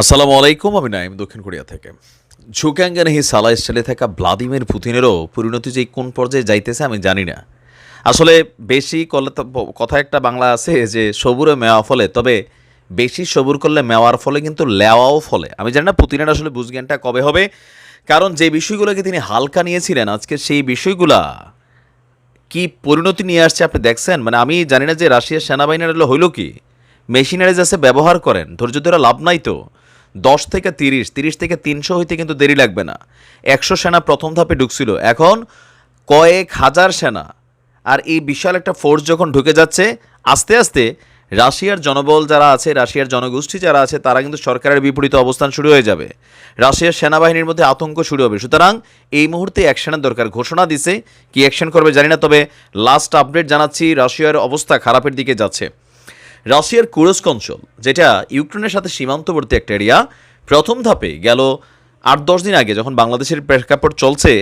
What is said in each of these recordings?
আসসালামু আলাইকুম, আমি নাইম দক্ষিণ কোরিয়া থেকে। ঝুকাঙ্গানে হি সালা স্টাইলে থাকা ভ্লাদিমির পুতিনেরও পরিণতি যে কোন পর্যায়ে যাইতেছে আমি জানি না। আসলে বেশি করলে তো কথা একটা বাংলা আছে যে সবুরে মেওয়া ফলে, তবে বেশি সবুর করলে মেওয়ার ফলে কিন্তু লেওয়াও ফলে। আমি জানি না পুতিনের আসলে বুঝজ্ঞানটা কবে হবে, কারণ যে বিষয়গুলোকে তিনি হালকা নিয়েছিলেন, আজকে সেই বিষয়গুলা কি পরিণতি নিয়ে আসছে আপনি দেখছেন? মানে আমি জানি না যে রাশিয়ার সেনাবাহিনীর হলো হইল কি। মেশিনারিজ আছে, ব্যবহার করেন, ধৈর্য ধরে লাভ নাই তো। দশ থেকে তিরিশ তিরিশ থেকে তিনশো হইতে কিন্তু দেরি লাগবে না। একশো সেনা প্রথম ধাপে ঢুকছিল। এখন কয়েক হাজার সেনা। আর এই বিশাল একটা ফোর্স যখন ঢুকে যাচ্ছে, আস্তে আস্তে রাশিয়ার জনবল যারা আছে, রাশিয়ার জনগোষ্ঠী যারা আছে, তারা কিন্তু সরকারের বিপরীত অবস্থান শুরু হয়ে যাবে। রাশিয়ার সেনাবাহিনীর মধ্যে আতঙ্ক শুরু হবে। সুতরাং এই মুহূর্তে অ্যাকশনের দরকার। ঘোষণা দিছে, কি অ্যাকশন করবে জানি না, তবে লাস্ট আপডেট জানাচ্ছি, রাশিয়ার অবস্থা খারাপের দিকে যাচ্ছে। রাশিয়ার কুরস্ক অঞ্চল, যেটা ইউক্রেনের সাথে সীমান্তবর্তী একটা এরিয়া প্রথম ধাপে গেল আট দশ দিন আগে যখন বাংলাদেশের প্রেক্ষাপট চলছে,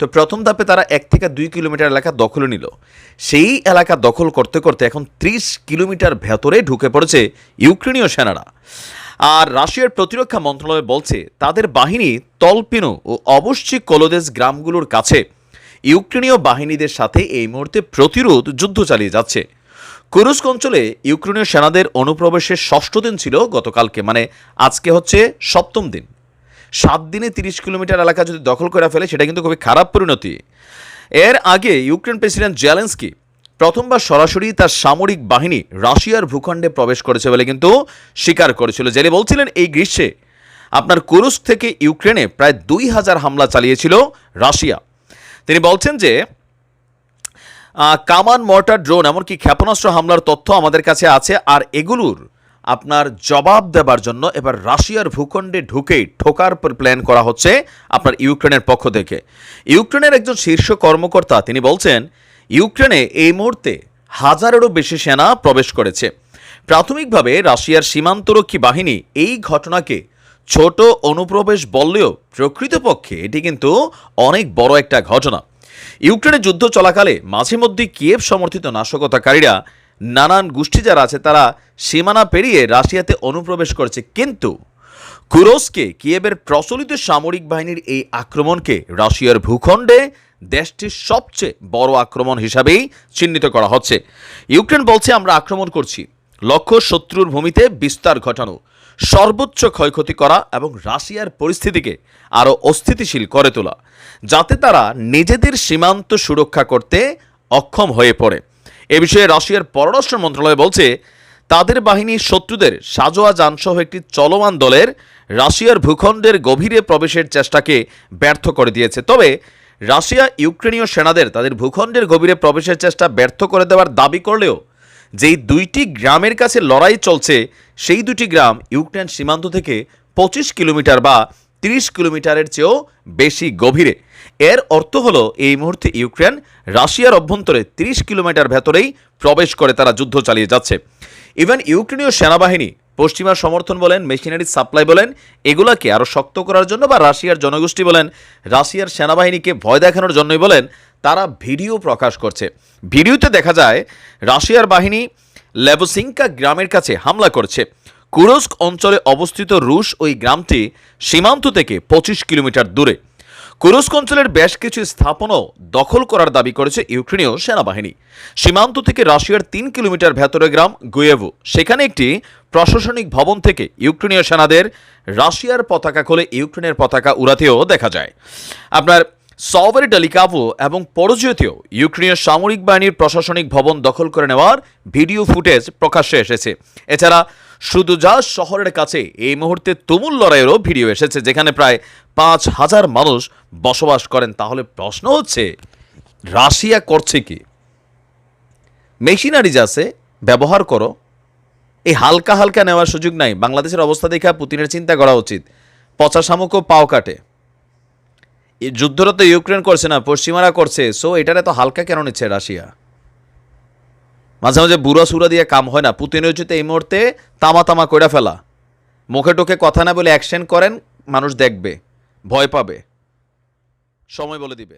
তো প্রথম ধাপে তারা এক থেকে দুই কিলোমিটার এলাকা দখলে নিল। সেই এলাকা দখল করতে করতে এখন ত্রিশ কিলোমিটার ভেতরে ঢুকে পড়েছে ইউক্রেনীয় সেনারা। আর রাশিয়ার প্রতিরক্ষা মন্ত্রণালয় বলছে, তাদের বাহিনী তলপিনো ও অবশ্যই কলোদেশ গ্রামগুলোর কাছে। ইউক্রেনীয় বাহিনীদের সাথে এই মুহূর্তে প্রতিরোধ যুদ্ধ চালিয়ে যাচ্ছে। কুরুস্ক অঞ্চলে ইউক্রেনীয় সেনাদের অনুপ্রবেশের ষষ্ঠ দিন ছিল গতকালকে মানে আজকে হচ্ছে সপ্তম দিন। সাত দিনে তিরিশ কিলোমিটার এলাকা যদি দখল করে ফেলে, সেটা কিন্তু খুবই খারাপ পরিণতি। এর আগে ইউক্রেন প্রেসিডেন্ট জেলেন্সকি প্রথমবার সরাসরি তার সামরিক বাহিনী রাশিয়ার ভূখণ্ডে প্রবেশ করেছে বলে কিন্তু স্বীকার করেছিল। জেলে বলছিলেন, এই গ্রীষ্মে আপনার কুরুস্ক থেকে ইউক্রেনে প্রায় দুই হাজার হামলা চালিয়েছিল রাশিয়া। তিনি বলছেন যে কামান মর্টার ড্রোন, এমনকি ক্ষেপণাস্ত্র হামলার তথ্য আমাদের কাছে আছে, আর এগুলোর আপনার জবাব দেবার জন্য এবার রাশিয়ার ভূখণ্ডে ঢুকেই ঠোকার প্ল্যান করা হচ্ছে আপনার ইউক্রেনের পক্ষ থেকে। ইউক্রেনের একজন শীর্ষ কর্মকর্তা, তিনি বলছেন, ইউক্রেনে এই মুহূর্তে হাজারেরও বেশি সেনা প্রবেশ করেছে। প্রাথমিকভাবে রাশিয়ার সীমান্তরক্ষী বাহিনী এই ঘটনাকে ছোট অনুপ্রবেশ বললেও প্রকৃতপক্ষে এটি কিন্তু অনেক বড় একটা ঘটনা। ইউক্রেনে যুদ্ধ চলাকালে মাঝে মধ্যে কিয়েভ সমর্থিত নাশকতাকারীরা নানান গোষ্ঠী যারা আছে, তারা সীমানা পেরিয়ে রাশিয়াতে অনুপ্রবেশ করেছে। কিন্তু কুরস্কে কিয়েবের প্রচলিত সামরিক বাহিনীর এই আক্রমণকে রাশিয়ার ভূখণ্ডে দেশটির সবচেয়ে বড় আক্রমণ হিসাবেই চিহ্নিত করা হচ্ছে। ইউক্রেন বলছে, আমরা আক্রমণ করছি। লক্ষ্য শত্রুর ভূমিতে বিস্তার ঘটানো, সর্বোচ্চ ক্ষয়ক্ষতি করা এবং রাশিয়ার পরিস্থিতিকে আরও অস্থিতিশীল করে তোলা, যাতে তারা নিজেদের সীমান্ত সুরক্ষা করতে অক্ষম হয়ে পড়ে। এ বিষয়ে রাশিয়ার পররাষ্ট্র মন্ত্রণালয় বলছে, তাদের বাহিনী শত্রুদের সাজোয়া যানসহ একটি চলমান দলের রাশিয়ার ভূখণ্ডের গভীরে প্রবেশের চেষ্টাকে ব্যর্থ করে দিয়েছে। তবে রাশিয়া ইউক্রেনীয় সেনাদের তাদের ভূখণ্ডের গভীরে প্রবেশের চেষ্টা ব্যর্থ করে দেওয়ার দাবি করলেও যেই দুইটি গ্রামের কাছে লড়াই চলছে, সেই দুটি গ্রাম ইউক্রেন সীমান্ত থেকে পঁচিশ কিলোমিটার বা তিরিশ কিলোমিটারের চেয়েও বেশি গভীরে। এর অর্থ হলো, এই মুহূর্তে ইউক্রেন রাশিয়ার অভ্যন্তরে তিরিশ কিলোমিটার ভেতরেই প্রবেশ করে তারা যুদ্ধ চালিয়ে যাচ্ছে। ইভেন ইউক্রেনীয় সেনাবাহিনী, পশ্চিমা সমর্থন বলেন, মেশিনারি সাপ্লাই বলেন, এগুলাকে আরও শক্ত করার জন্য বা রাশিয়ার জনগোষ্ঠী বলেন, রাশিয়ার সেনাবাহিনীকে ভয় দেখানোর জন্যই বলেন তারা ভিডিও প্রকাশ করছে। ভিডিওতে দেখা যায়, রাশিয়ার বাহিনী লেবোসিঙ্কা গ্রামের কাছে হামলা করছে। কুরস্ক অঞ্চলে অবস্থিত রুশ ওই গ্রামটি সীমান্ত থেকে পঁচিশ কিলোমিটার দূরে। কুরস্ক অঞ্চলের বেশ কিছু স্থাপনও দখল করার দাবি করেছে ইউক্রেনীয় সেনাবাহিনী। সীমান্ত থেকে রাশিয়ার তিন কিলোমিটার ভেতরে গ্রাম গুয়েভো। সেখানে একটি প্রশাসনিক ভবন থেকে ইউক্রেনীয় সেনাদের রাশিয়ার পতাকা খুলে ইউক্রেনের পতাকা উড়াতেও দেখা যায়। আপনার সওয়ার ডালিকাভো এবং পরজীয়তেও ইউক্রেনীয় সামরিক বাহিনীর প্রশাসনিক ভবন দখল করে নেওয়ার ভিডিও ফুটেজ প্রকাশ্যে এসেছে। এছাড়া সুদুজা শহরের কাছে এই মুহূর্তে তুমুল লড়াইয়েরও ভিডিও এসেছে, যেখানে প্রায় পাঁচ হাজার মানুষ বসবাস করেন। তাহলে প্রশ্ন হচ্ছে, রাশিয়া করছে কি? মেশিনারিজ আছে, ব্যবহার করো। এই হালকা হালকা নেওয়ার সুযোগ নাই। বাংলাদেশের অবস্থা দেখা পুতিনের চিন্তা করা উচিত। পচা শামুকও পাও কাটে। যুদ্ধটা তো ইউক্রেন করছে না, পশ্চিমারা করছে সো এটার এত হালকা কেন নিচ্ছে রাশিয়া? মাঝে মাঝে বুড়া সুরা দিয়ে কাম হয় না, পুতিনের উচিত এই মুহূর্তে তামা তামা কইরা ফেলা। মুখে টোকে কথা না বলে অ্যাকশন করেন, মানুষ দেখবে, ভয় পাবে, সময় বলে দিবে।